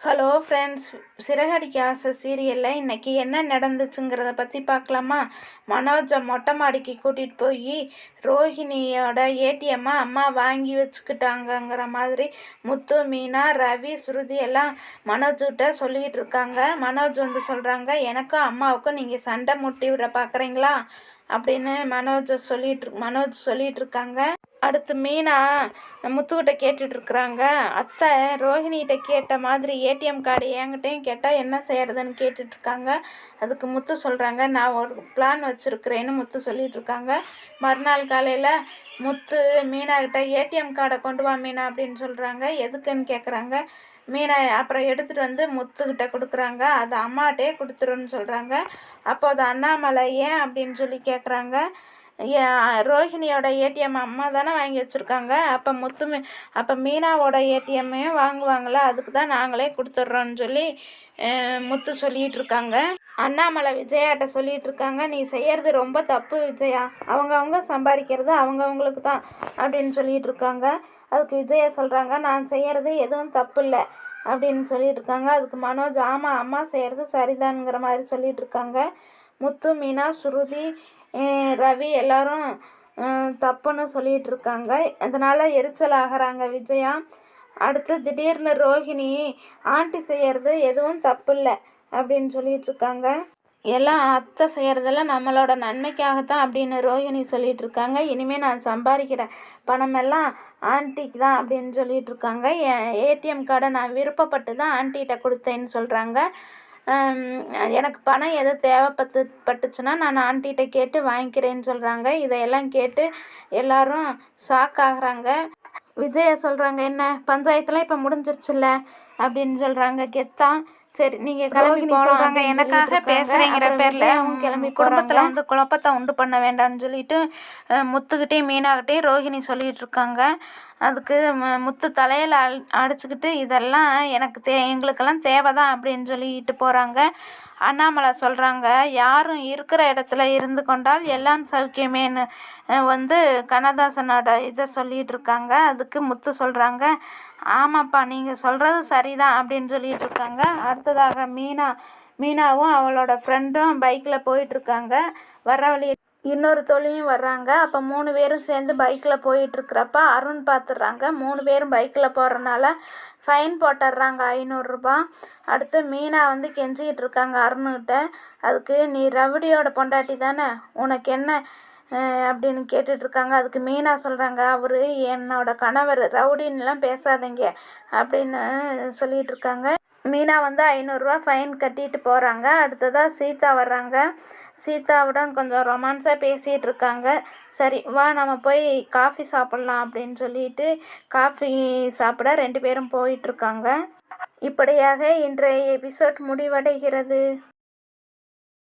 Hello friends Siragadikka ஆசை சீரியலில் இன்றைக்கி என்ன நடந்துச்சுங்கிறத பற்றி பார்க்கலாமா? மனோஜை மொட்டை மாடிக்கு கூட்டிகிட்டு போய் ரோஹிணியோட ஏடிஎம்மை அம்மா வாங்கி வச்சுக்கிட்டாங்கங்கிற மாதிரி முத்து மீனா ரவி ஸ்ருதி எல்லாம் மனோஜ்கிட்ட சொல்லிக்கிட்டு இருக்காங்க. மனோஜ் வந்து சொல்கிறாங்க எனக்கும் அம்மாவுக்கும் நீங்கள் சண்டை முட்டி விட பார்க்குறீங்களா அப்படின்னு மனோஜ் சொல்லிட்டு மனோஜ் சொல்லிட்டு இருக்காங்க. அடுத்து மீனா முத்துக்கிட்ட கேட்டுட்ருக்குறாங்க அத்தை ரோஹிணிகிட்ட கேட்ட மாதிரி ஏடிஎம் கார்டு என்கிட்டையும் கேட்டால் என்ன செய்கிறதுன்னு கேட்டுட்ருக்காங்க அதுக்கு முத்து சொல்கிறாங்க நான் ஒரு பிளான் வச்சுருக்கிறேன்னு முத்து சொல்லிகிட்ருக்காங்க மறுநாள் காலையில் முத்து மீனாக்கிட்ட ஏடிஎம் கார்டை கொண்டு வா மீனா அப்படின்னு சொல்கிறாங்க எதுக்குன்னு கேட்குறாங்க மீனை அப்புறம் எடுத்துகிட்டு வந்து முத்துக்கிட்ட கொடுக்குறாங்க. அது அம்மாட்டே கொடுத்துருன்னு சொல்கிறாங்க அப்போ அது அண்ணாமலை ஏன் அப்படின்னு சொல்லி கேட்குறாங்க ரோஹிணியோட ஏடிஎம் அம்மா தானே வாங்கி வச்சுருக்காங்க. அப்போ முத்து அப்போ மீனாவோட ஏடிஎம்மையும் வாங்குவாங்களா அதுக்கு தான் நாங்களே கொடுத்துட்றோன்னு சொல்லி முத்து சொல்லிகிட்டு இருக்காங்க. அண்ணாமலை விஜயாட்ட சொல்லிகிட்டு இருக்காங்க நீ செய்கிறது ரொம்ப தப்பு விஜயா. அவங்கவுங்க சம்பாதிக்கிறது அவங்கவுங்களுக்கு தான் அப்படின்னு சொல்லிகிட்டு இருக்காங்க அதுக்கு விஜயா சொல்கிறாங்க நான் செய்கிறது எதுவும் தப்பு இல்லை அப்படின்னு சொல்லிட்டு இருக்காங்க அதுக்கு மனோஜ் ஆமாம் அம்மா செய்கிறது சரிதானுங்கிற மாதிரி சொல்லிகிட்டு இருக்காங்க முத்து மீனா ஸ்ருதி ரவி எல்லோரும் தப்புன்னு சொல்லிகிட்டு இருக்காங்க அதனால் எரிச்சல் ஆகிறாங்க விஜயா. அடுத்து திடீர்னு ரோஹிணி ஆண்டி செய்கிறது எதுவும் தப்பு இல்லை அப்படின்னு சொல்லிட்டு இருக்காங்க எல்லாம் அத்தை செய்கிறதெல்லாம் நம்மளோட நன்மைக்காகத்தான் அப்படின்னு ரோஹிணி சொல்லிகிட்டு இருக்காங்க இனிமேல் நான் சம்பாதிக்கிற பணமெல்லாம் ஆண்டிக்கு தான் அப்படின்னு சொல்லிட்டு இருக்காங்க ஏடிஎம் கார்டை நான் விருப்பப்பட்டு தான் ஆண்டிகிட்ட கொடுத்தேன்னு சொல்கிறாங்க எனக்கு பணம் எது தேவைப்பட்டு பட்டுச்சுன்னா நான் ஆண்டிகிட்ட கேட்டு வாங்கிக்கிறேன்னு சொல்கிறாங்க இதையெல்லாம் கேட்டு எல்லோரும் ஷாக் ஆகுறாங்க விஜய சொல்கிறாங்க என்ன பஞ்சாயத்துலாம் இப்போ முடிஞ்சிருச்சுல்ல? அப்படின்னு சொல்கிறாங்க கெத்தா. சரி நீங்கள் கிளம்பி சொல்கிறாங்க எனக்காக பேசுகிறேங்கிற பேரில் அவங்க கிளம்பி குடும்பத்தில் வந்து குழப்பத்தை உண்டு பண்ண வேண்டாம்னு சொல்லிட்டு முத்துக்கிட்டேயும் மீனாகிட்டேயும் ரோஹிணி சொல்லிகிட்டு இருக்காங்க. அதுக்கு முத்து தலையில் அடிச்சுக்கிட்டு இதெல்லாம் எனக்கு தே எங்களுக்கெல்லாம் தேவை தான் அப்படின்னு சொல்லிட்டு போகிறாங்க அண்ணாமலை சொல்கிறாங்க யாரும் இருக்கிற இடத்துல இருந்து கொண்டால் எல்லாம் சௌக்கியமேன்னு. வந்து கண்ணதாசனோட இதை சொல்லிகிட்டு இருக்காங்க. அதுக்கு முத்து சொல்கிறாங்க ஆமாப்பா நீங்கள் சொல்கிறது சரிதான் அப்படின்னு சொல்லிட்டு இருக்காங்க. அடுத்ததாக மீனா மீனாவும் அவளோட ஃப்ரெண்டும் பைக்கில் போயிட்டுருக்காங்க வர வழி இன்னொரு தொழிலும் வர்றாங்க. அப்போ மூணு பேரும் சேர்ந்து பைக்கில் போயிட்டுருக்குறப்ப அருண் பார்த்துட்றாங்க மூணு பேரும் பைக்கில் போகிறனால ஃபைன் போட்டுடுறாங்க ஐநூறுரூபா அடுத்து மீனா வந்து கெஞ்சிக்கிட்டு இருக்காங்க அருண்கிட்ட. அதுக்கு நீ ரவுடியோட பொண்டாட்டி தானே? உனக்கு என்ன அப்படின்னு கேட்டுட்ருக்காங்க அதுக்கு மீனா சொல்கிறாங்க அவர் என்னோட கணவர். ரவுடின்லாம் பேசாதீங்க. அப்படின்னு சொல்லிகிட்ருக்காங்க மீனா வந்து ஐநூறுரூவா ஃபைன் கட்டிட்டு போகிறாங்க அடுத்ததாக சீதா வர்றாங்க. சீதாவுடன் கொஞ்சம் ரொமான்ஸாக பேசிகிட்டு இருக்காங்க சரி வா நம்ம போய் காஃபி சாப்பிட்லாம் அப்படின்னு சொல்லிட்டு காஃபி சாப்பிட ரெண்டு பேரும் போயிட்டுருக்காங்க இப்படியாக இன்றைய எபிசோட் முடிவடைகிறது.